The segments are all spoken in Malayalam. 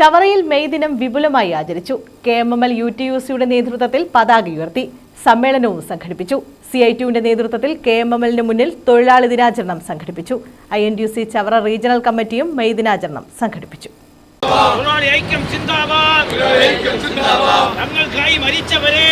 ചവറയിൽ മെയ് ദിനം വിപുലമായി ആചരിച്ചു. K M M L U T U സിയുടെ നേതൃത്വത്തിൽ പതാക ഉയർത്തി. സമ്മേളനവും സംഘടിപ്പിച്ചു. സി ഐ ടിയുടെ നേതൃത്വത്തിൽ കെ എം എം എല്ലിന് മുന്നിൽ തൊഴിലാളി ദിനാചരണം സംഘടിപ്പിച്ചു. I N T U C Chavara regional കമ്മിറ്റിയും മെയ് ദിനാചരണം സംഘടിപ്പിച്ചു. ഞങ്ങൾക്കായി മരിച്ചവരെ.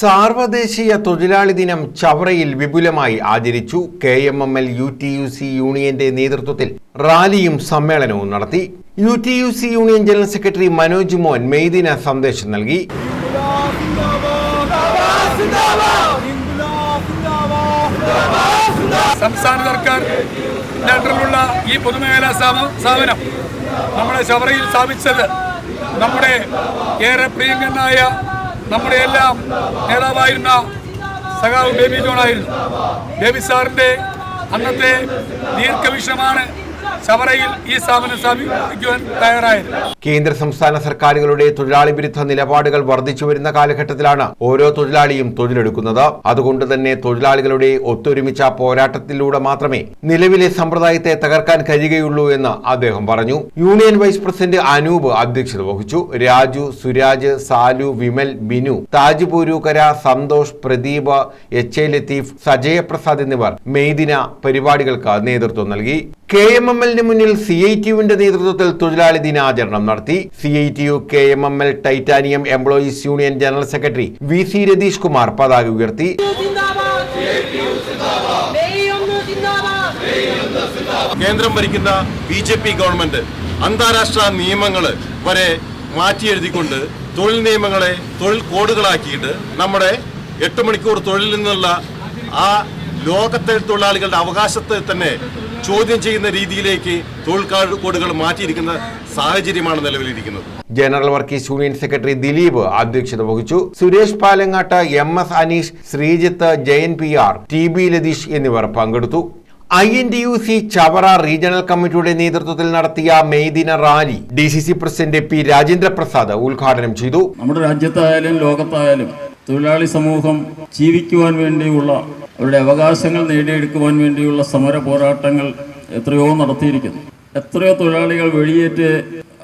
സാർവദേശീയ തൊഴിലാളി ദിനം ചവറയിൽ വിപുലമായി ആചരിച്ചു. K M M L U T U C യൂണിയന്റെ നേതൃത്വത്തിൽ റാലിയും സമ്മേളനവും നടത്തി. U T U C union general secretary Manoj Mon മെയ്ദിന സന്ദേശം നൽകി. സംസ്ഥാന സർക്കാർ ഈ പൊതുമേഖലാ സ്ഥാപ- സ്ഥാപനം നമ്മുടെ ചവറയിൽ സ്ഥാപിച്ചത് നമ്മുടെ ഏറെ പ്രിയങ്കനായ നമ്മുടെ എല്ലാം നേതാവായിരുന്ന സഖാവ് ബേബി ജോണായിരുന്നു. ബേബി സാറിന്റെ അന്നത്തെ ദീർഘവീക്ഷണമാണ് ശബറയിൽ ഈ സ്ഥാപനം സ്ഥാപിക്കുവാൻ തയ്യാറായത് കേന്ദ്ര സംസ്ഥാന സർക്കാരുകളുടെ തൊഴിലാളി വിരുദ്ധ നിലപാടുകൾ വർദ്ധിച്ചു വരുന്ന കാലഘട്ടത്തിലാണ് ഓരോ തൊഴിലാളിയും തൊഴിലെടുക്കുന്നത്. അതുകൊണ്ട് തന്നെ തൊഴിലാളികളുടെ ഒത്തൊരുമിച്ച പോരാട്ടത്തിലൂടെ മാത്രമേ നിലവിലെ സമ്പ്രദായത്തെ തകർക്കാൻ കഴിയുകയുള്ളൂ എന്ന് അദ്ദേഹം പറഞ്ഞു. യൂണിയൻ വൈസ് പ്രസിഡന്റ് അനൂപ് അധ്യക്ഷത വഹിച്ചു. രാജു സുരാജ് സാലു വിമൽ ബിനു താജ് പൂരൂക്കര സന്തോഷ് പ്രദീപ് എച്ച് എ ലത്തീഫ് സജയപ്രസാദ് എന്നിവർ മെയ്ദിന പരിപാടികൾക്ക് നേതൃത്വം നൽകി. കെ എം എം എല്ലിന് മുന്നിൽ സി ഐ ടിയുവിന്റെ നേതൃത്വത്തിൽ തൊഴിലാളി ദിനാചരണം നടത്തി. C I T U K M M L titanium employees union general secretary V C Ratheesh Kumar പതാക ഉയർത്തി. കേന്ദ്രം ഭരിക്കുന്ന ബി ജെ പി ഗവൺമെന്റ് അന്താരാഷ്ട്ര നിയമങ്ങൾ വരെ മാറ്റിയെഴുതിക്കൊണ്ട് തൊഴിൽ നിയമങ്ങളെ തൊഴിൽ കോഡുകളാക്കിയിട്ട് നമ്മുടെ എട്ട് മണിക്കൂർ തൊഴിൽ നിന്നുള്ള ആ ലോകത്തെ തൊഴിലാളികളുടെ അവകാശത്തെ തന്നെ ചോദ്യം ചെയ്യുന്ന രീതിയിലേക്ക് തൊഴിൽ കോഡുകൾ മാറ്റിയിരിക്കുന്ന സാഹചര്യമാണ് നിലവിലിരിക്കുന്നത്. General workers union secretary Dileep അധ്യക്ഷത വഹിച്ചു. Suresh Palangattu M S Aneesh Sreejith Jayan P R T B Latheesh എന്നിവർ പങ്കെടുത്തു. I N D U C Chavara regional കമ്മിറ്റിയുടെ നേതൃത്വത്തിൽ നടത്തിയ മെയ് ദിന rally D C C president P Rajendra Prasad ഉദ്ഘാടനം ചെയ്തു. നമ്മുടെ രാജ്യത്തായാലും ലോകത്തായാലും തൊഴിലാളി സമൂഹം ജീവിക്കുവാൻ വേണ്ടിയുള്ള അവരുടെ അവകാശങ്ങൾ നേടിയെടുക്കുവാൻ വേണ്ടിയുള്ള സമര പോരാട്ടങ്ങൾ എത്രയോ നടത്തിയിരിക്കുന്നു. എത്രയോ തൊഴിലാളികൾ വെളിയേറ്റ്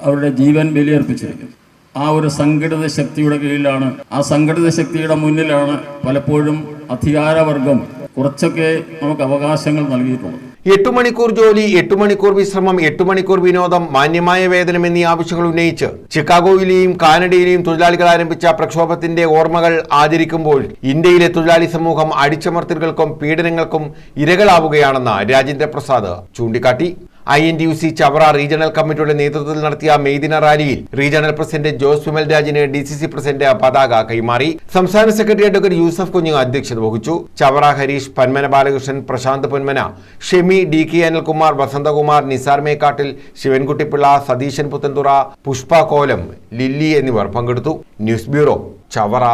അവരുടെ ജീവൻ ബലിയർപ്പിച്ചിരിക്കുന്നു. ആ ഒരു സംഘടിത ശക്തിയുടെ കീഴിലാണ് ആ സംഘടിത ശക്തിയുടെ മുന്നിലാണ് പലപ്പോഴും അധികാരവർഗം കുറച്ചൊക്കെ നമുക്ക് അവകാശങ്ങൾ നൽകിയിട്ടുള്ളത്. എട്ടു മണിക്കൂർ ജോലി എട്ടു മണിക്കൂർ വിശ്രമം എട്ടു മണിക്കൂർ വിനോദം മാന്യമായ വേതനം എന്നീ ആവശ്യങ്ങൾ ഉന്നയിച്ച് ചിക്കാഗോയിലെയും കാനഡയിലെയും തൊഴിലാളികൾ ആരംഭിച്ച പ്രക്ഷോഭത്തിന്റെ ഓർമ്മകൾ ആചരിക്കുമ്പോൾ ഇന്ത്യയിലെ തൊഴിലാളി സമൂഹം അടിച്ചമർത്തലുകൾക്കും പീഡനങ്ങൾക്കും ഇരകളാവുകയാണെന്ന് രാജേന്ദ്ര പ്രസാദ് ചൂണ്ടിക്കാട്ടി. I N T U C Chavara regional കമ്മിറ്റിയുടെ നേതൃത്വത്തിൽ നടത്തിയ മെയ്ദിന റാലിയിൽ റീജിയണൽ പ്രസിഡന്റ് ജോസ് വിമൽ രാജിന് ഡി സി സി പ്രസിഡന്റ് പതാക കൈമാറി. സംസ്ഥാന സെക്രട്ടറി അഡ്വക്കേറ്റ് യൂസഫ് കുഞ്ഞ് അധ്യക്ഷത വഹിച്ചു. ചവറ ഹരീഷ് പന്മന ബാലകൃഷ്ണൻ പ്രശാന്ത് പൊന്മന ഷെമി ഡി കെ അനിൽകുമാർ വസന്തകുമാർ നിസാർ മേക്കാട്ടിൽ ശിവൻകുട്ടിപ്പിള്ള സതീശൻ പുത്തൻതുറ പുഷ്പ കോലം ലില്ലി എന്നിവർ പങ്കെടുത്തു. News bureau Chavara.